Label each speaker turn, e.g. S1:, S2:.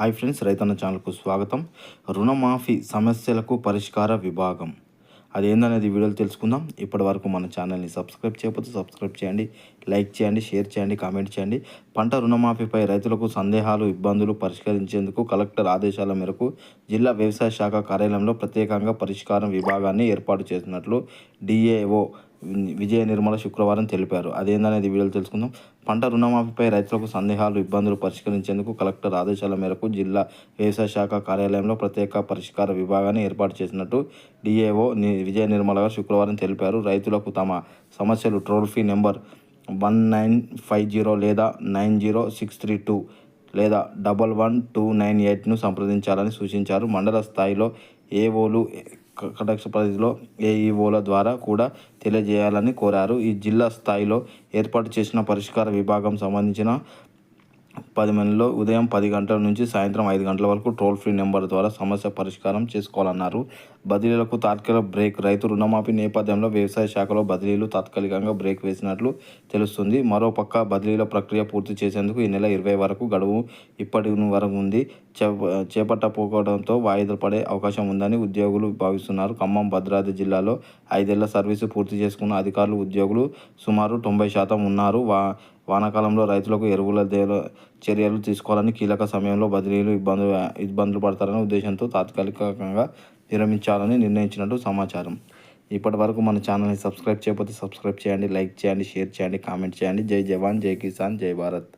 S1: Hi friends రైతన్న ఛానల్కు స్వాగతం. రుణమాఫీ సమస్యలకు పరిష్కార విభాగం. అదేందనేది వీడియోలు తెలుసుకుందాం. ఇప్పటి వరకు మన ఛానల్ని సబ్స్క్రైబ్ చేయకపోతే సబ్స్క్రైబ్ చేయండి లైక్ చేయండి షేర్ చేయండి కామెంట్ చేయండి. పంట రుణమాఫీపై రైతులకు సందేహాలు ఇబ్బందులు పరిష్కరించేందుకు కలెక్టర్ ఆదేశాల మేరకు జిల్లా వ్యవసాయ శాఖ కార్యాలయంలో ప్రత్యేకంగా పరిష్కారం విభాగాన్ని ఏర్పాటు చేసినట్లు డిఏఓ విజయ నిర్మల శుక్రవారం తెలిపారు. అదేందనేది వీడియోలు తెలుసుకుందాం. పంట రుణమాఫీపై రైతులకు సందేహాలు ఇబ్బందులు పరిష్కరించేందుకు కలెక్టర్ ఆదేశాల మేరకు జిల్లా వ్యవసాయ శాఖ కార్యాలయంలో ప్రత్యేక పరిష్కార విభాగాన్ని ఏర్పాటు చేసినట్టు డిఏఓ విజయ నిర్మల గారు శుక్రవారం తెలిపారు. రైతులకు తమ సమస్యలు toll free number one nine five zero లేదా nine zero six three two లేదా డబల్ వన్ టూ నైన్ ఎయిట్ను సంప్రదించాలని సూచించారు. మండల స్థాయిలో ఏఓలు కటక్ష పరిధిలో ఏఈఓల ద్వారా కూడా తెలియజేయాలని కోరారు. ఈ జిల్లా స్థాయిలో ఏర్పాటు చేసిన పరిష్కార విభాగం సంబంధించిన పది మందిలో ఉదయం పది గంటల నుంచి సాయంత్రం ఐదు గంటల వరకు టోల్ ఫ్రీ నెంబర్ ద్వారా సమస్య పరిష్కారం చేసుకోవాలన్నారు. బదిలీలకు తాత్కాలిక బ్రేక్ రైతు రుణమాఫీ నేపథ్యంలో వ్యవసాయ శాఖలో బదిలీలు తాత్కాలికంగా బ్రేక్ వేసినట్లు తెలుస్తుంది. మరోపక్క బదిలీల ప్రక్రియ పూర్తి చేసేందుకు ఈ నెల ఇరవై వరకు గడువు ఇప్పటి వరకు ఉంది. చేపట్టకపోవడంతో వాయిదా పడే అవకాశం ఉందని ఉద్యోగులు భావిస్తున్నారు. ఖమ్మం భద్రాద్రి జిల్లాలో ఐదేళ్ళ సర్వీసు పూర్తి చేసుకున్న అధికారులు ఉద్యోగులు సుమారు తొంభై శాతం ఉన్నారు. వా వానాకాలంలో రైతులకు ఎరువుల చర్యలు తీసుకోవాలని కీలక సమయంలో బదిలీలు ఇబ్బందులు ఇబ్బందులు పడతారనే ఉద్దేశంతో తాత్కాలికంగా విరమించాలని నిర్ణయించినట్టు సమాచారం. ఇప్పటి వరకు మన ఛానల్ని సబ్స్క్రైబ్ చేయకపోతే సబ్స్క్రైబ్ చేయండి లైక్ చేయండి షేర్ చేయండి కామెంట్ చేయండి. జై జవాన్ జై కిసాన్ జై భారత్.